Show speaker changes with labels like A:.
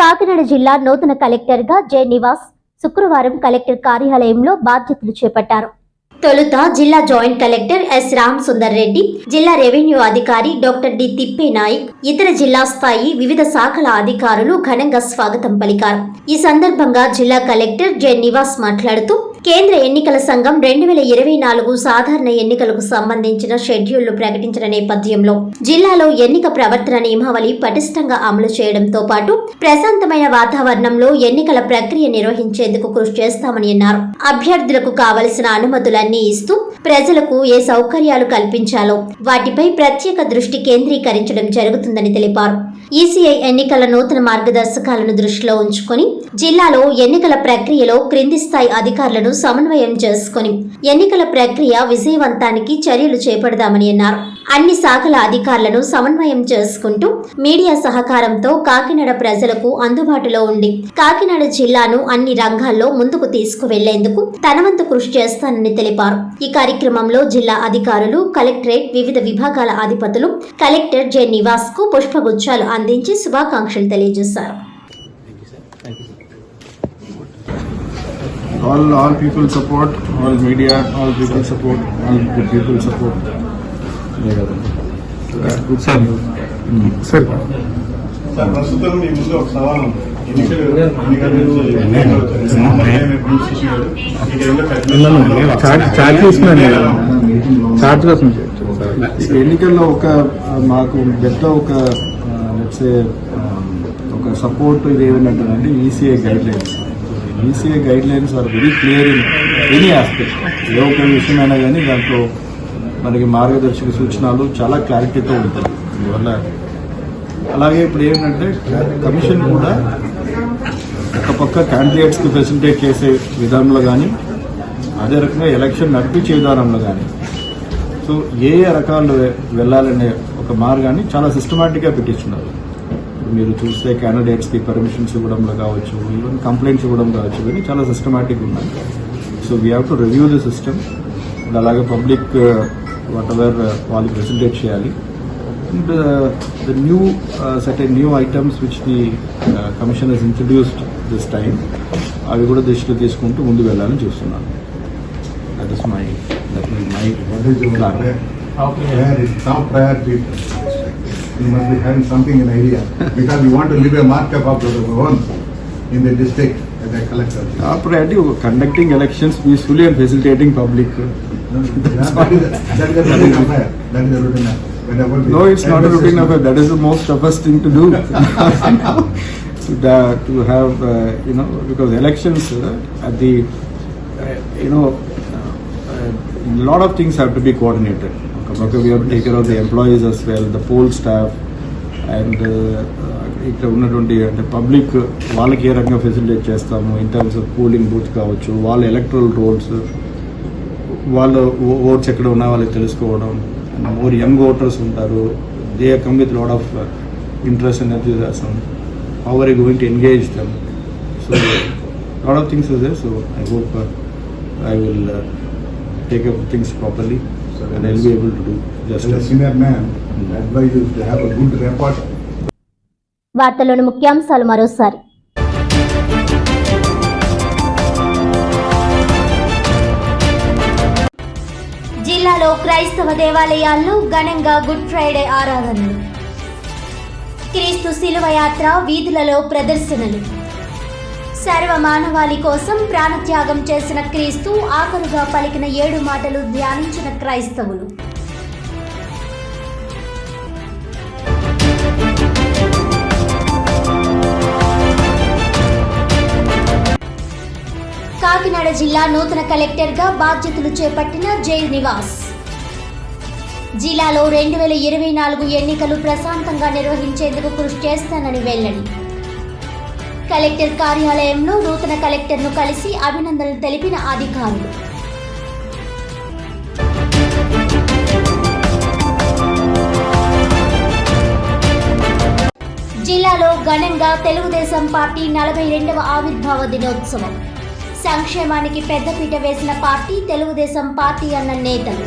A: కాకినాడ జిల్లా నూతన కలెక్టర్గా జె నివాస్ శుక్రవారం కలెక్టర్ కార్యాలయంలో బాధ్యతలు చేపట్టారు. తొలుత జిల్లా joint collector S Ram Sundar Reddy జిల్లా రెవెన్యూ అధికారి డాక్టర్ డి తిప్పే నాయక్ ఇతర జిల్లా స్థాయి వివిధ శాఖల అధికారులు ఘనంగా స్వాగతం పలికారు. ఈ సందర్భంగా జిల్లా కలెక్టర్ జె నివాస్ మాట్లాడుతూ కేంద్ర ఎన్నికల సంఘం రెండు వేల ఇరవై నాలుగు సాధారణ ఎన్నికలకు సంబంధించిన షెడ్యూల్ను ప్రకటించిన నేపథ్యంలో జిల్లాలో ఎన్నిక ప్రవర్తన నియమావళి పటిష్టంగా అమలు చేయడంతో పాటు ప్రశాంతమైన వాతావరణంలో ఎన్నికల ప్రక్రియ నిర్వహించేందుకు కృషి చేస్తామని అన్నారు. అభ్యర్థులకు కావలసిన అనుమతులన్నీ ఇస్తూ ప్రజలకు ఏ సౌకర్యాలు కల్పించాలో వాటిపై ప్రత్యేక దృష్టి కేంద్రీకరించడం జరుగుతుందని తెలిపారు. ఈసీఐ ఎన్నికల నూతన మార్గదర్శకాలను దృష్టిలో ఉంచుకొని జిల్లాలో ఎన్నికల ప్రక్రియలో క్రింది స్థాయి అధికారులను సమన్వయం చేసుకొని ఎన్నికల ప్రక్రియ విజయవంతానికి చర్యలు చేపడదామని అన్నారు. అన్ని శాఖల అధికారులను సమన్వయం చేసుకుంటూ మీడియా సహకారంతో కాకినాడ ప్రజలకు అందుబాటులో ఉండి కాకినాడ జిల్లాను అన్ని రంగాల్లో ముందుకు తీసుకువెళ్ళేందుకు తనవంతు కృషి చేస్తానని తెలిపారు. ఈ కార్యక్రమంలో జిల్లా అధికారులు కలెక్టరేట్ వివిధ విభాగాల అధిపతులు కలెక్టర్ జె నివాస్కు పుష్పగుచ్చాలు అందించి శుభాకాంక్షలు తెలియజేశారు.
B: All all people support all media all people support all the people support. Good
C: sir sir
D: sir ప్రస్తుతం మీ ముందు ఒక సవాల్ ఉంది. ఎన్నికలు ఎన్నికల నుంచి ఎన్నికలు వచ్చాయి. సామాన్యమైన police issue కాదు. మీకు ఏమైనా కఠిన
C: చార్జ్ చార్జ్ తీసుకున్నాను నేను. చార్జ్ కోసం
B: ఈ ఎన్నికల్లో ఒక మాకు పెద్ద ఒక లెట్సే ఒక సపోర్ట్ ఇది ఏమంటే ECI guidelines ECI guidelines are very clear in any aspect ఏ ఒక్క విషయమైనా కానీ దాంట్లో మనకి మార్గదర్శక సూచనలు చాలా క్లారిటీతో ఉంటాయి. అందువల్ల అలాగే ఇప్పుడు ఏంటంటే కమిషన్ కూడా ఒక పక్క క్యాండిడేట్స్కి ఫెసిలిటేట్ చేసే విధానంలో కానీ అదే రకంగా ఎలక్షన్ నడిపించే విధానంలో కానీ సో ఏ ఏ రకాలు వెళ్ళాలనే ఒక మార్గాన్ని చాలా సిస్టమాటిక్గా పెట్టించున్నారు ఇప్పుడు మీరు చూస్తే క్యాండిడేట్స్కి పర్మిషన్స్ ఇవ్వడంలో కావచ్చు ఈవెన్ కంప్లైంట్స్ ఇవ్వడం కావచ్చు ఇవన్నీ చాలా సిస్టమాటిక్ ఉన్నాయి. So we have to review the system and అలాగే పబ్లిక్ వాట్ ఎవర్ వాళ్ళకి ఫెసిలిటేట్ చేయాలి. And the new set new items which the commission has introduced this time అవి కూడా దృష్టిలో తీసుకుంటూ ముందు వెళ్ళాలని చూస్తున్నాను. That is my that my plan
D: priority? You must be having something in idea, because you want to leave a markup of your own in the district as a collector.
B: Priority conducting elections peacefully and facilitating public.
D: That is, that is a routine affair, that is a routine affair.
B: No, it's not a routine affair. That is the most toughest thing to do. to, to have, uh, you know, because elections uh, at the, uh, you know, uh, a lot of things have to be coordinated. Okay, we take care of the employees as well the poll staff and ఇక్కడ ఉన్నటువంటి అంటే public వాళ్ళకి ఏ రకంగా facilitate చేస్తాము in terms of polling booth కావచ్చు వాళ్ళ electoral roles వాళ్ళ ఓట్స్ ఎక్కడ ఉన్నా వాళ్ళకి తెలుసుకోవడం మోర్ యంగ్ ఓటర్స్ ఉంటారు they come with lot of interest and enthusiasm how are going to engage them so lot of things is so I hope I will take up things properly and I will be able to do
D: As a senior man, I advise you to have a good report.
A: వార్తల్లోని ముఖ్యాంశాలు మరోసారి. జిల్లాలో క్రైస్తవ దేవాలయాల్లో ఘనంగా good Friday ఆరాధనలు. క్రీస్తు శిలువయాత్ర వీధులలో ప్రదర్శనలు. సర్వ మానవాళి కోసం ప్రాణత్యాగం చేసిన క్రీస్తు ఆఖరుగా పలికిన ఏడు మాటలు ధ్యానించిన క్రైస్తవులు. కాకినాడ జిల్లా నూతన కలెక్టర్గా బాధ్యతలు చేపట్టిన జై నివాస్. జిల్లాలో రెండు వేల ఇరవై నాలుగు ఎన్నికలు ప్రశాంతంగా నిర్వహించేందుకు కృషి చేస్తానని వెల్లడి. కలెక్టర్ కార్యాలయంలో నూతన కలెక్టర్ను కలిసి అభినందనలు తెలిపిన అధికారులు. జిల్లాలో ఘనంగా తెలుగుదేశం పార్టీ నలభై రెండవ ఆవిర్భావ దినోత్సవం. సంక్షేమానికి పెద్దపీట వేసిన పార్టీ తెలుగుదేశం పార్టీ అన్న నేతలు.